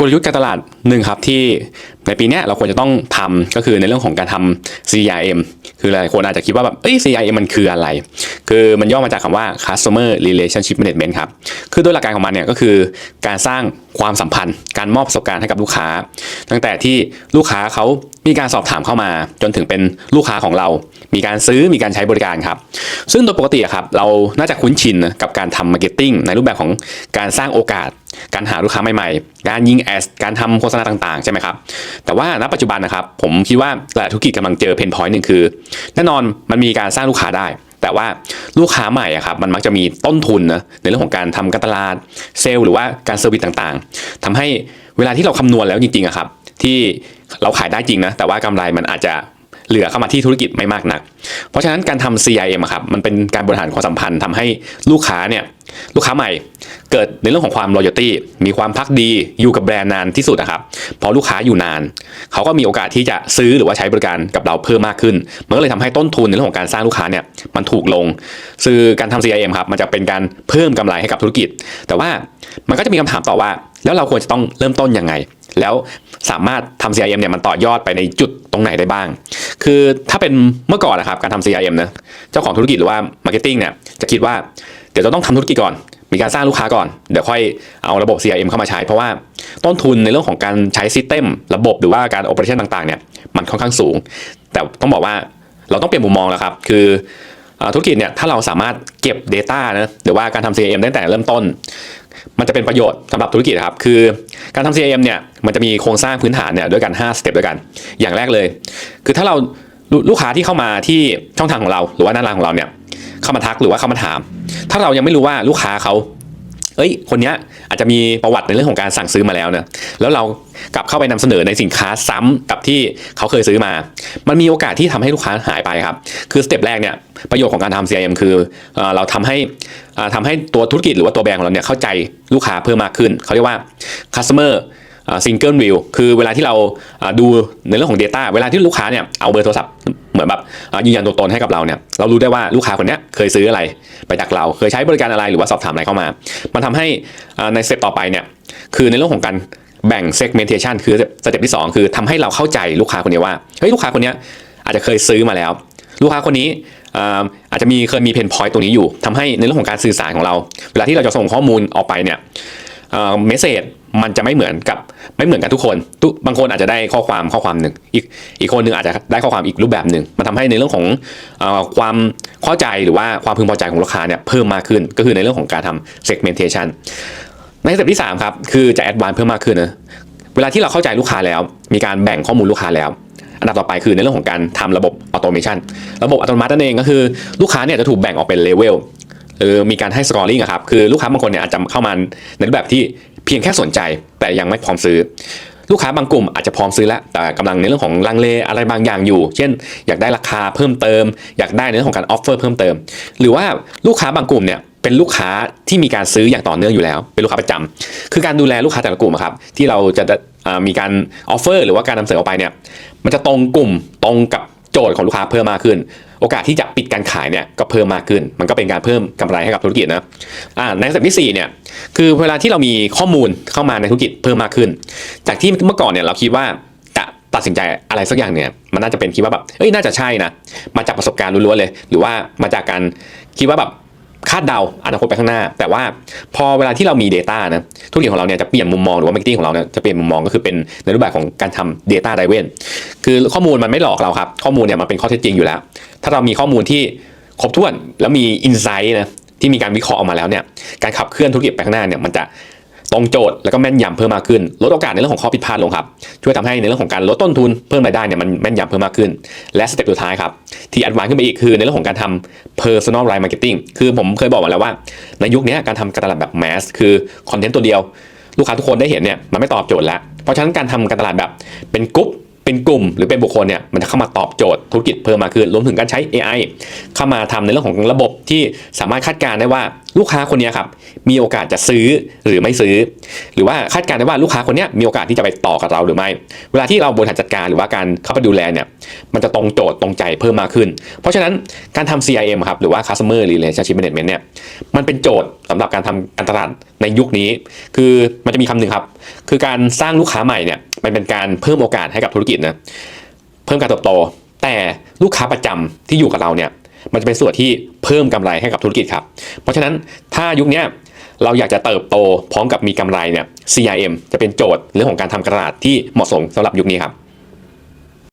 กลยุทธ์การตลาดหนึ่งครับที่ในปีนี้เราควรจะต้องทำก็คือในเรื่องของการทำ CRM คือหลายคนอาจจะคิดว่าแบบเอ้ย CRM มันคืออะไร คือมันย่อมาจากคำว่า Customer Relationship Management ครับ คือโดยหลักการของมันเนี่ยก็คือการสร้างความสัมพันธ์ การมอบประสบการณ์ให้กับลูกค้า ตั้งแต่ที่ลูกค้าเขามีการสอบถามเข้ามา จนถึงเป็นลูกค้าของเรา มีการซื้อมีการใช้บริการครับ ซึ่งโดยปกติครับเราน่าจะคุ้นชินกับการทำมาร์เก็ตติ้งในรูปแบบของการสร้างโอกาส การหาลูกค้าใหม่ๆ การยิงแอดการทำโฆษณาต่างๆ ใช่ไหมครับ แต่ว่าณปัจจุบันนะครับ ผมคิดว่าหลายธุรกิจกำลังเจอเพนพอยต์หนึ่งคือ แน่นอนมันมีการสร้างลูกค้าได้ แต่ว่าลูกค้าใหม่อะครับมันมักจะมีต้นทุนนะในเรื่องของการทำการตลาดเซลล์หรือว่าการเซอร์วิสต่างๆทำให้เวลาที่เราคำนวณแล้วจริงๆอะครับ ที่เราขายได้จริงนะแต่ว่ากำไรมันอาจจะเหลือเข้ามาที่ธุรกิจไม่มากนัก เพราะฉะนั้นการทำ CIM ครับ มันเป็นการบริหารความสัมพันธ์ทำให้ลูกค้าเนี่ย ลูกค้าใหม่เกิดในเรื่องของความ loyalty มีความพักดีอยู่กับแบรนด์นานที่สุดนะครับพอลูกค้าอยู่นาน เขาก็มีโอกาสที่จะซื้อหรือว่าใช้บริการกับเราเพิ่มมากขึ้นมันก็เลยทำให้ต้นทุนในเรื่องของการสร้างลูกค้าเนี่ยมันถูกลงคือการทำ CIM ครับมันจะเป็นการเพิ่มกำไรให้กับธุรกิจ แต่ว่ามันก็จะมีคำถามต่อว่า แล้วเราควรจะต้องเริ่มต้นยังไง แล้วสามารถทำ CRM เนี่ยมันต่อยอดไปในจุดตรงไหนได้บ้าง คือถ้าเป็นเมื่อก่อนนะครับการทำ CRM นะเจ้าของธุรกิจหรือว่า Marketing เนี่ยจะคิดว่า เดี๋ยวจะต้องทำธุรกิจก่อน มีการสร้างลูกค้าก่อน เดี๋ยวค่อยเอาระบบ CRM เข้ามาใช้ เพราะว่าต้นทุนในเรื่องของการใช้ซิสเต็มระบบหรือว่าการโอเปอเรชั่นต่างๆเนี่ยมันค่อนข้างสูง แต่ต้องบอกว่าเราต้องเปลี่ยนมุมมองแล้วครับ คืออธุรกิจเนี่ยถ้าเราสามารถเก็บ Data นะหรือว่าการทำ CRM ตั้งแต่เริ่มต้น มันจะเป็นประโยชน์สำหรับธุรกิจครับ คือการทำ CRM เนี่ยมันจะมีโครงสร้างพื้นฐานเนี่ยด้วยกัน5สเต็ปด้วยกัน อย่างแรกเลย คือถ้าเราลลูกค้าที่เข้ามาที่ช่องทางของเรา หรือว่าหน้าร้านของเราเนี่ยเข้ามาทักหรือว่าเข้ามาถาม ถ้าเรายังไม่รู้ว่าลูกค้าเขาเอ้ย คนเนี้ยอาจจะมีประวัติในเรื่องของการสั่งซื้อมาแล้วเนะแล้วเรากลับเข้าไปนำเสนอในสินค้าซ้ำกับที่เขาเคยซื้อมา มันมีโอกาสที่ทำให้ลูกค้าหายไปครับ คือสเต็ปแรกเนี่ยประโยชน์ของการทำ CRM คือเอเราทำให้อ่าทำให้ตัวธุรกิจหรือว่าตัวแบรนด์ของเราเนี่ยเข้าใจลูกค้าเพิ่มมากขึ้น เขาเรียกว่า customer ซิงเกิลวิวคือเวลาที่เราดูในเรื่องของ Data เวลาที่ลูกค้าเนี่ยเอาเบอร์โทรศัพท์เหมือนแบบยืนยันตัวตนให้กับเราเนี่ยเรารู้ได้ว่าลูกค้าคนนี้เคยซื้ออะไรไปจากเรา เคยใช้บริการอะไรหรือว่าสอบถามอะไรเข้ามา มันทำให้ในสเต็ปต่อไปเนี่ยคือในเรื่องของการแบ่ง segmentation คือสเต็ปที่สองคือทำให้เราเข้าใจลูกค้าคนนี้ว่าเฮ้ยลูกค้าคนนี้อาจจะเคยซื้อมาแล้ว ลูกค้าคนนี้อาอาจจะมีเคยมีเพนพอยต์ตรงนี้อยู่ทำให้ในเรื่องของการสื่อสารของเรา เวลาที่เราจะส่งข้อมูลออกไปเนี่ย เมสเซจมันจะไม่เหมือนกับไม่เหมือนกันทุกคนทุบางคนอาจจะได้ข้อความข้อความหนึ่งอีกอีกคนหนึ่งอาจจะได้ข้อความอีกรูปแบบหนึ่งมันทำให้ในเรื่องของอความเข้าใจหรือว่าความพึงพอใจของลูกค้าเนี่ยเพิ่มมากขึ้นก็คือในเรื่องของการทำ segmentation ในสเต็ปที่สามครับคือจะ advance เพิ่มมากขึ้นนะเวลาที่เราเข้าใจลูกค้าแล้ว มีการแบ่งข้อมูลลูกค้าแล้ว อันดับต่อไปคือในเรื่องของการทำระบบออโตเมชันระบบอัตโนมัตินั่นเองก็คือลูกค้าเนี่ยจะถูกแบ่งออกเป็นเลเวล หรือมีการให้สกอร์ลิงครับคือลูกค้าบางคนเนี่ยอาจจะเข้ามาในรูปแบบที่เพียงแค่สนใจ แต่ยังไม่พร้อมซื้อ ลูกค้าบางกลุ่มอาจจะพร้อมซื้อแล้วแต่กำลังในเรื่องของลังเลอะไรบางอย่างอยู่ เช่น อยากได้ราคาเพิ่มเติม อยากได้ในเรื่องของการออฟเฟอร์เพิ่มเติม หรือว่าลูกค้าบางกลุ่มเนี่ยเป็นลูกค้าที่มีการซื้ออย่างต่อเนื่องอยู่แล้ว เป็นลูกค้าประจำคือการดูแลลูกค้าแต่ละกลุ่มครับที่เราจะามีการออฟเฟอร์หรือว่าการนำเสนอออกไปเนี่ยมันจะตรงกลุ่มตรงกับโจทย์ของลูกค้าเพิ่มมากขึ้น โอกาสที่จะปิดการขายเนี่ยก็เพิ่มมากขึ้น มันก็เป็นการเพิ่มกำไรให้กับธุรกิจนะอ่าในสเต็ปที่สี่เนี่ยคือเวลาที่เรามีข้อมูลเข้ามาในธุรกิจเพิ่มมากขึ้น จากที่เมื่อก่อนเนี่ยเราคิดว่าจะตัดสินใจอะไรสักอย่างเนี่ยมันน่าจะเป็นคิดว่าแบบเอ้ยน่าจะใช่นะมาจากประสบการณ์ล้วนๆเลย หรือว่ามาจากการคิดว่าแบบ คาดเดาอนาคตไปข้างหน้า แต่ว่าพอเวลาที่เรามี Data นะธุรกิจของเราเนี่ยจะเปลี่ยนมุมมองหรือว่า marketing ของเราเนี่ยจะเปลี่ยนมุมมองก็คือเป็นในรูปแบบของการทำ Data driven คือข้อมูลมันไม่หลอกเราครับ ข้อมูลเนี่ยมันเป็นข้อเท็จจริงอยู่แล้ว ถ้าเรามีข้อมูลที่ครบถ้วนแล้วมี insight นะที่มีการวิเคราะห์ออกมาแล้วเนี่ยการขับเคลื่อนธุรกิจไปข้างหน้าเนี่ยมันจะ ตรงโจทย์แล้วก็แม่นยำเพิ่มมากขึ้น ลดโอกาสในเรื่องของข้อผิดพลาดลงครับ ช่วยทำให้ในเรื่องของการลดต้นทุนเพิ่มรายได้เนี่ยมันแม่นยำเพิ่มมากขึ้น และสเต็ปสุดท้ายครับที่อัดวานขึ้นไปอีกคือในเรื่องของการทำ personal line marketing คือผมเคยบอกมาแล้วว่า ในยุคนี้การทำการตลาดแบบ mass คือคอนเทนต์ตัวเดียว ลูกค้าทุกคนได้เห็นเนี่ยมันไม่ตอบโจทย์แล้ว เพราะฉะนั้นการทำการตลาดแบบเป็นกรุ๊ปเป็นกลุ่มหรือเป็นบุคคลเนี่ยมันจะเข้ามาตอบโจทย์ธุรกิจเพิ่มมากขึ้นรวมถึงการใช้ AI เข้ามาทำในเรื่องของระบบที่สามารถคาดการณ์ได้ว่าลูกค้าคนนี้ครับมีโอกาสจะซื้อหรือไม่ซื้อ หรือว่าคาดการณ์ได้ว่าลูกค้าคนนี้มีโอกาสที่จะไปต่อกับเราหรือไม่ เวลาที่เราบริหารจัดการหรือว่าการเข้าไปดูแลเนี่ยมันจะตรงโจทย์ตรงใจเพิ่มมากขึ้น เพราะฉะนั้นการทำ CRM ครับหรือว่า Customer Relationship Management เนี่ยมันเป็นโจทย์สำหรับการทำการตลาดในยุคนี้ คือมันจะมีคำหนึ่งครับ คือการสร้างลูกค้าใหม่เนี่ยมันเป็นการเพิ่มโอกาสให้กับธุรกิจนะเพิ่มการเติบโต แต่ลูกค้าประจำที่อยู่กับเราเนี่ย มันจะเป็นส่วนที่เพิ่มกำไรให้กับธุรกิจครับ เพราะฉะนั้นถ้ายุคนี้เราอยากจะเติบโตพร้อมกับมีกำไรเนี่ย CRM จะเป็นโจทย์เรื่องของการทำการตลาดที่เหมาะสมสำหรับยุคนี้ครับ